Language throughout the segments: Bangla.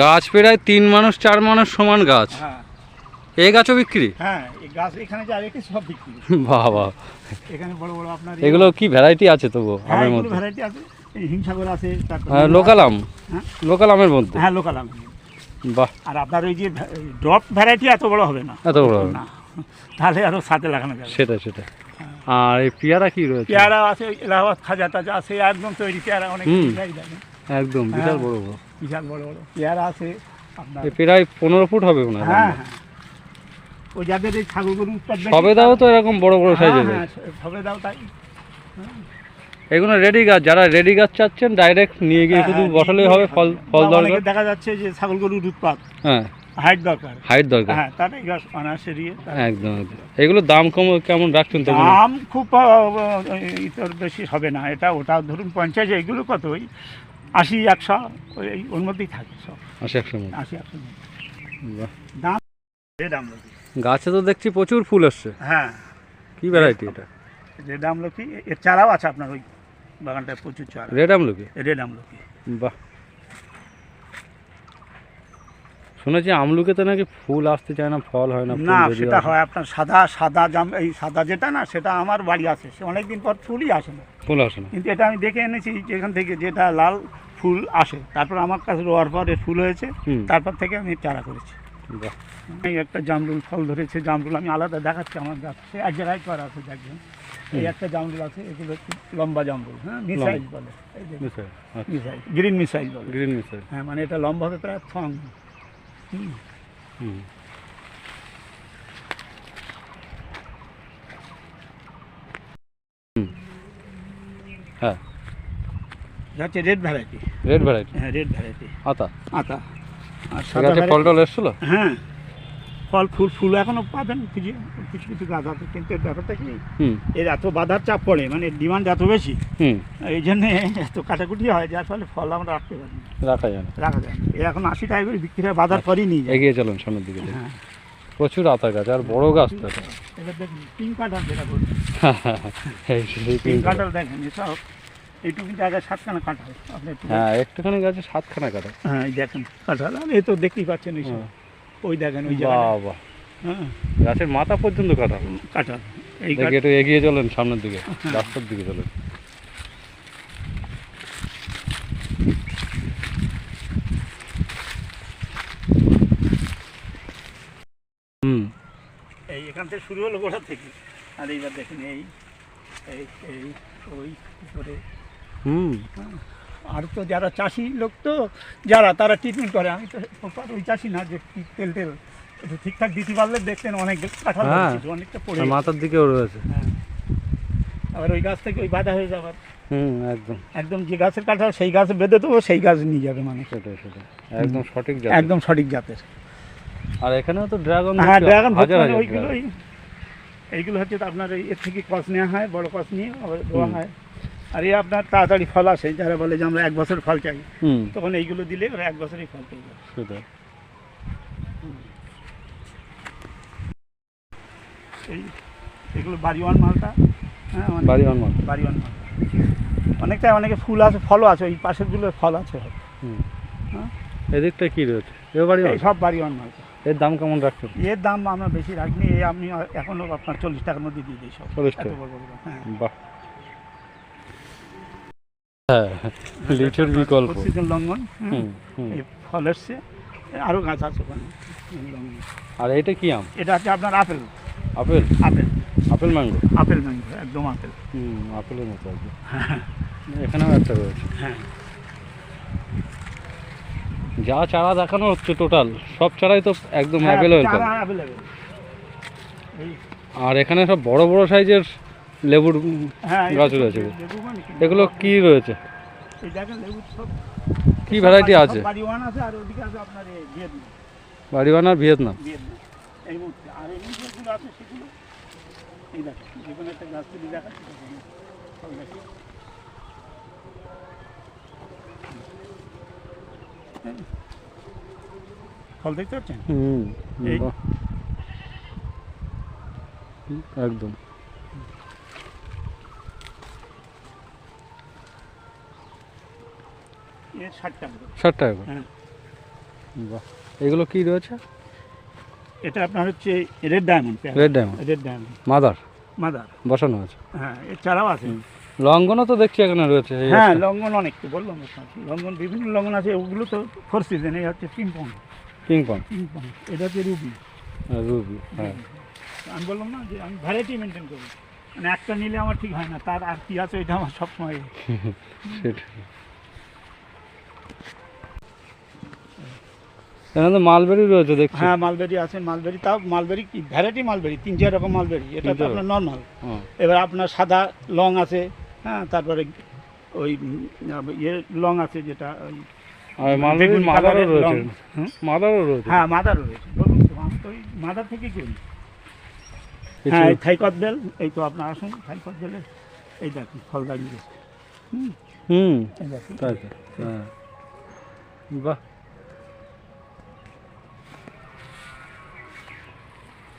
গাছ প্রায় তিন মানুষ চার মানুষ সমান গাছ। হ্যাঁ। এই গাছও বিক্রি? হ্যাঁ এই গাছ এখানে যা রেখে সব বিক্রি। বাবা। এখানে বড় বড় আপনার এগুলো কি ভ্যারাইটি আছে তবু হ্যাঁ আমের মধ্যে? ভ্যারাইটি আছে। হিমসাগর আছে তারপর লোকাল আম। হ্যাঁ? লোকাল আমের মধ্যে? হ্যাঁ লোকাল আম। বাহ। আর আপনার ওই যে ড্রপ ভ্যারাইটি এত বড় হবে না। এত বড় হবে না। তাহলে আরও সাথে লাগানো যাবে। সেটা সেটা আর এই পেয়ারা কি রয়েছে? পেয়ারা আছে এলাহাবাদ খাজা টাজা আছে একদম তৈরি পেয়ারা অনেক। একদম বিশাল হ্যাঁ। বড় বড়। বিশাল বড় বড়। পেয়ারা আছে আপনার। প্রায় পনেরো ফুট হবে মনে হয় হ্যাঁ ওই যাদের এই ছাগল গরু বেশি, সবেদাও তো এরকম বড় বড় হ্যাঁ, সাইজের। হ্যাঁ, সবে দাও তাই। এগুলো রেডি গাছ যারা রেডি গাছ চাচ্ছেন ডাইরেক্ট নিয়ে গিয়ে শুধু বসালেই হবে ফল ফল দরকার। দেখা যাচ্ছে যে ছাগল গরুর উৎপাদ। হ্যাঁ। হাইট দরকার। হাইট দরকার। হ্যাঁ তার এই গাছ অনায়াসে দিয়ে একদম এগুলো দাম কম কেমন রাখছেন তো দাম খুব ইতর বেশি হবে না। এটা ওটা ধরুন পঞ্চাশ এইগুলো কত ওই আশি একশো ওই এই ওর মধ্যেই থাকে সব। আশি একশো আশি একশো বাহ। দাম? দাম গাছে তো দেখছি প্রচুর ফুল আসছে। হ্যাঁ। কি ভ্যারাইটি এটা? রেড আমলকি এর চারাও আছে আপনার ওই বাগানটায় প্রচুর চারা। রেড আমলকি রেড আমলকি বাহ। শুনেছি আমলুকেতে নাকি ফুল আসতে চায় না ফল হয় না না সেটা হয় আপনার সাদা সাদা জাম এই সাদা যেটা না সেটা আমার বাড়ি আছে। সে অনেকদিন পর ফুলই আসে না। ফুল আসে না। কিন্তু এটা আমি দেখে এনেছি যেখান থেকে যেটা লাল ফুল আসে। তারপর আমার কাছে রোয়ার পর ফুল হয়েছে। তারপর থেকে আমি চারা করেছি। এই একটা জামরুল ফল ধরেছে জামরুল আমি আলাদা দেখাচ্ছি আমার গাছ। এক জায়গায় করা আছে দেখবেন। এই একটা জামরুল আছে এগুলো লম্বা জামরুল হ্যাঁ? মিসাইল বলে। যে মিসাইল আচ্ছা। গ্রিন মিসাইল বলে। Green missile. হ্যাঁ মানে এটা লম্বা হবে প্রায় থং। হুম হুম। হ্যাঁ। যাচ্ছে রেড ভ্যারাইটি রেড ভ্যারাইটি হ্যাঁ রেড ভ্যারাইটি আতা? আতা। আর সাদা ফল টল এসেছিল? হ্যাঁ। ফল ফুল ফুল এখনও পাবেন। কিছু কিছু কিছু গাছ আছে কিন্তু এর ব্যাপারটা কি? এর এত বাধার চাপ পড়ে মানে ডিমান্ড এত বেশি। এই জন্যে এত কাটাকুটি হয় যার ফলে ফল আমরা রাখতে পারি রাখা যায় না। রাখা যায় না। এ এখন আশি টাকা করে বিক্রি হয় বাজার পরই নিয়ে যায়। এগিয়ে চলুন সামনের দিকে হ্যাঁ। প্রচুর আতা গাছ আর বড় গাছ তো। এটা। এবার দেখুন পিঙ্ক কাঁঠাল যেটা বলছি। পিঙ্ক কাঁঠাল। দেখেন এসব এইটুকু কিন্তু আগে সাতখানা কাঁঠাল। আপনি হ্যাঁ একটুখানি গাছে সাতখানা কাটা হ্যাঁ দেখেন কাঁঠাল এই তো দেখতেই পাচ্ছেন এই সব। হ্যাঁ। ওই দেখেন ওই বাবা। হ্যাঁ। হ্যাঁ গাছের মাথা পর্যন্ত কাটা। কাঁঠাল এই একটু এগিয়ে চলেন সামনের দিকে। রাস্তার দিকে চলেন। হুম। এই এখান থেকে শুরু হলো গোড়া থেকে। আর এইবার দেখেন এই এই এই ওই করে হুম। আর তো যারা চাষি লোক তো যারা তারা ট্রিটমেন্ট করে। আমি তো ওই চাষি না যে তেল একটু ঠিকঠাক দিতে পারলে দেখতেন অনেক কাঁঠাল হ্যাঁ। অনেকটা পড়ে মাথার দিকেও রয়েছে। হ্যাঁ। আবার ওই গাছ থেকে ওই বাধা হয়ে যাবার হুম একদম। একদম যে গাছের কাঁঠাল সেই গাছে বেঁধে দেবো সেই গাছ নিয়ে যাবে মানুষ। সেটাই সেটাই। একদম সঠিক জাত একদম সঠিক জাতের। আর এখানেও তো ড্রাগন হ্যাঁ ড্রাগন ওইগুলোই। এইগুলো হচ্ছে আপনার এর থেকে কস নেওয়া হয় বড় কস নিয়ে আবার দেওয়া হয়। আর এই আপনার তাড়াতাড়ি ফল আসে যারা বলে যে আমরা এক বছর ফল চাই তখন এইগুলো দিলে ওরা এক বছরই ফল পেয়ে যাবে এই এগুলো বাড়িওয়ান মালটা হ্যাঁ অনেক- বাড়ি অনমান বাড়িওয়ান মালটা অনেকটা অনেকে ফুল আছে ফলও আছে ওই পাশেরগুলো ফল আছে হ্যাঁ। এদিকটা কি রয়েছে? এও বাড়ি সব বাড়িওয়ান মালটা এর দাম কেমন রাখছেন এর দাম আমরা বেশি রাখিনি এই আমি এখনও আপনার চল্লিশ টাকার মধ্যে দিয়ে দিই সব। চল্লিশ টাকা? হ্যাঁ। বাহ। হ্যাঁ লিচুর বিকল্প। লঙ্ঘন এই ফল এসছে আরও গাছ আছে ওখানে আর এটা কি আম? এটা হচ্ছে আপনার apple. Apple? Apple. Apple mango? Apple mango একদম আপেল। হুম আপেলের মতো আর কি। এখানেও একটা রয়েছে। হ্যাঁ। যা চারা দেখানো হচ্ছে টোটাল সব চারাই তো একদম হ্যাঁ, অ্যাভেলেবেল আর এখানে সব বড় বড় সাইজের লেবুর হ্যাঁ গাছ রয়েছে। মানে কি? এগুলো কি রয়েছে? কি ভ্যারাইটি আছে? বাড়িওয়ান আর ভিয়েতনাম। মুহূর্তে। ষাট টাকা করে। ষাট টাকা করে? হ্যাঁ। বাহ। এগুলো কি রয়েছে? এটা আপনার হচ্ছে red diamond red diamond. Red diamond. Mother? Mother. বসানো আছে? হ্যাঁ এর চারাও আছে। লঙ্ঘনও তো দেখছি এখানে রয়েছে হ্যাঁ। লঙ্ঘন অনেক তো বললাম লঙ্ঘন বিভিন্ন লঙ্ঘন আছে ওগুলো তো ফোর সিজন এই হচ্ছে পিংপং কিং পং পিংপং এটা হচ্ছে রুবি রুবি হ্যাঁ। আমি বললাম না যে আমি ভ্যারাইটি মেনটেন করি। মানে একটা নিলে আমার ঠিক হয় না তার আর কি আছে এটা আমার সবসময় সেটা এখানে তো মালবেরি রয়েছে দেখছি। হ্যাঁ মালবেরি আছে মালবেরি তাও মালবেরি কি? ভ্যারাইটি মালবেরি তিন চার রকম মালবেরি। এটা তো আপনার নর্মাল হ্যাঁ। এবার আপনার সাদা লং আছে হ্যাঁ তারপরে ওই ইয়ে লং আছে যেটা ওই মালবেরি মাদারও রয়েছে। মাদারও রয়েছে? হ্যাঁ মাদার রয়েছে। বলুন তো আমি তো ওই মাদার থেকে করি। হ্যাঁ এই থাইকত বেল এই তো আপনার আসুন থাইকত বেলের এই দেখুন ফল দাঁড়িয়ে হুম। হ্যাঁ। বাহ।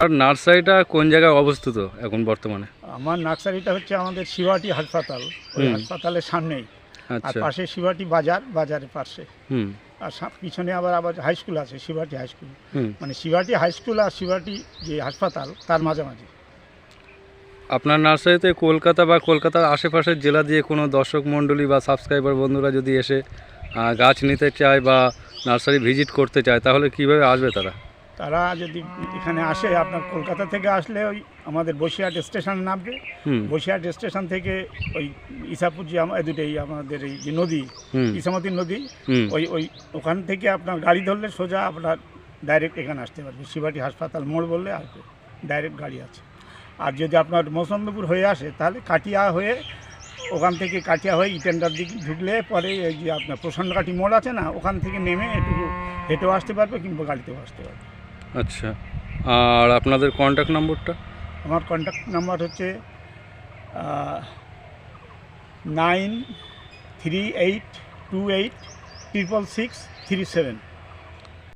আর নার্সারিটা কোন জায়গায় অবস্থিত এখন বর্তমানে? আমার নার্সারিটা হচ্ছে আমাদের শিবাটি হাসপাতাল। ওই হাসপাতালের সামনেই। আর আচ্ছা। পাশে শিবাটি বাজার বাজারের পাশে। আর পিছনে আবার আবার হাই স্কুল আছে শিবাটি হাই স্কুল মানে শিবাটি হাই স্কুল আর শিবাটি যে হাসপাতাল তার মাঝামাঝি। আপনার নার্সারিতে কলকাতা বা কলকাতার আশেপাশের জেলা দিয়ে কোনো দর্শক মণ্ডলী বা সাবস্ক্রাইবার বন্ধুরা যদি এসে গাছ নিতে চায় বা নার্সারি ভিজিট করতে চায় তাহলে কীভাবে আসবে তারা? তারা যদি এখানে আসে আপনার কলকাতা থেকে আসলে ওই আমাদের বসিরহাট স্টেশন নামবে। বসিরহাট স্টেশন থেকে ওই ইসাপুর যে আমার দুটোই আমাদের এই যে নদী ইসামতি নদী ওই ওই ওখান থেকে আপনার গাড়ি ধরলে সোজা আপনার ডাইরেক্ট এখানে আসতে পারবে। শিবাটি হাসপাতাল মোড় বললে আসবে ডাইরেক্ট গাড়ি আছে। আর যদি আপনার মৌসম্বিপুর হয়ে আসে তাহলে কাটিয়া হয়ে ওখান থেকে কাটিয়া হয়ে ইটেন্ডার দিকে ঢুকলে পরে এই যে আপনার প্রসন্নকাঠি মোড় আছে না ওখান থেকে নেমে একটু হেঁটেও আসতে পারবে কিংবা গাড়িতেও আসতে পারবে। আচ্ছা আর আপনাদের কন্ট্যাক্ট নম্বরটা আমার কন্ট্যাক্ট নাম্বার হচ্ছে nine three eight two eight triple six three seven